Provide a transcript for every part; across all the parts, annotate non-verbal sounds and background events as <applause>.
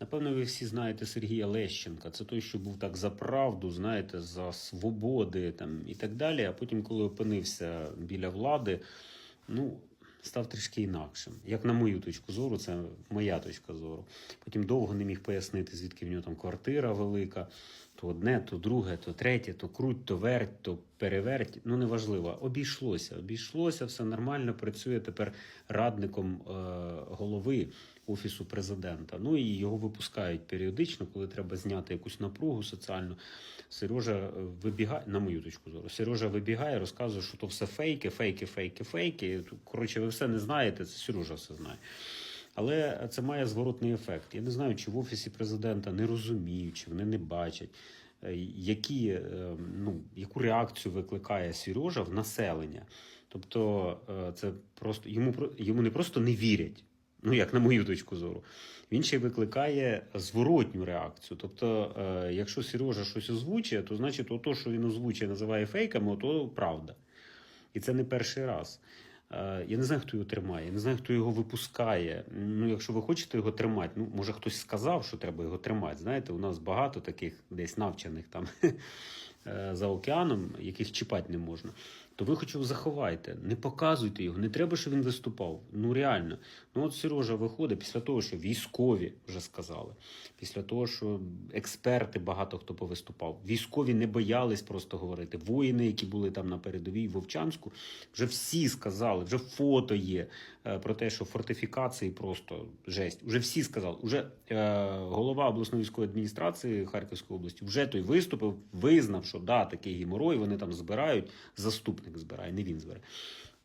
Напевно, ви всі знаєте Сергія Лещенка. Це той, що був так за правду, знаєте, за свободи там, і так далі. А потім, коли опинився біля влади, ну, став трішки інакшим. Як на мою точку зору, це моя точка зору. Потім довго не міг пояснити, звідки в нього там квартира велика. То одне, то друге, то третє, то круть, то верть, то переверть. Ну неважливо. Обійшлося, обійшлося, все нормально. Працює тепер радником е, голови офісу президента. Ну і його випускають періодично, коли треба зняти якусь напругу соціальну. Сережа е, вибігає, на мою точку зору, Сережа вибігає, розказує, що то все фейки, фейки, фейки, фейки. Коротше, ви все не знаєте, це Сережа все знає. Але це має зворотний ефект. Я не знаю, чи в офісі президента не розуміють, чи вони не бачать, е, які, е, ну, яку реакцію викликає Сережа в населення. Тобто, е, це просто йому йому не просто не вірять. Ну, як на мою точку зору, він ще викликає зворотню реакцію. Тобто, е, якщо Сережа щось озвучує, то значить, ото, що він озвучує, називає фейками, ото правда. І це не перший раз. Е, Я не знаю, хто його тримає, я не знаю, хто його випускає. Ну, якщо ви хочете його тримати, ну може хтось сказав, що треба його тримати. Знаєте, у нас багато таких десь навчених там <laughs> е, за океаном, яких чіпати не можна. То ви хоч його заховайте, не показуйте його, не треба, щоб він виступав. Ну реально. Ну от Сережа виходить після того, що військові вже сказали, після того, що експерти багато хто повиступав. Військові не боялись просто говорити. Воїни, які були там на передовій Вовчанську, вже всі сказали, вже фото є е, про те, що фортифікації просто жесть. Уже всі сказали. Уже е, голова обласної військової адміністрації Харківської області вже той виступив, визнав, що да, такий геморой, вони там збирають. Заступник збирає, не він збирає.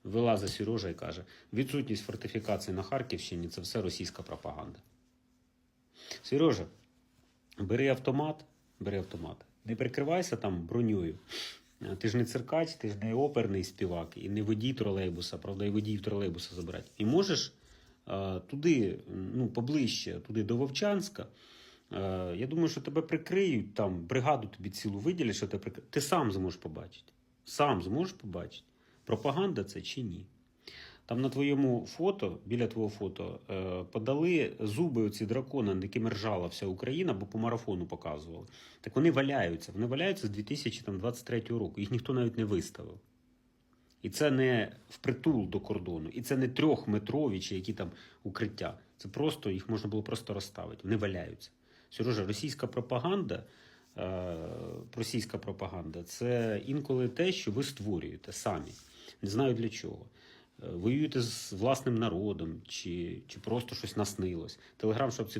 Вилазить Сережа і каже: відсутність фортифікації на Харківщині це все російська пропаганда. Сережа, бери автомат, бери автомат. Не прикривайся там броньою. Ти ж не циркач, ти ж не оперний співак і не водій тролейбуса, правда, і водій тролейбуса забирати. І можеш е, туди, ну, поближче, туди до Вовчанська. Е, я думаю, що тебе прикриють там, бригаду тобі цілу виділять, що тебе прикриють. Ти сам зможеш побачити. Сам зможеш побачити, пропаганда це чи ні. Там на твоєму фото, біля твого фото, е, подали зуби оці дракона, над якими ржала вся Україна, бо по марафону показували. Так вони валяються. Вони валяються з 2023 року. Їх ніхто навіть не виставив. І це не впритул до кордону, і це не трьохметрові чи які там укриття. Це просто їх можна було просто розставити. Вони валяються. Сережа, російська пропаганда, російська пропаганда це інколи те, що ви створюєте самі. Не знаю для чого. Е, Воюєте з власним народом, чи, чи просто щось наснилось. Телеграм, щоб це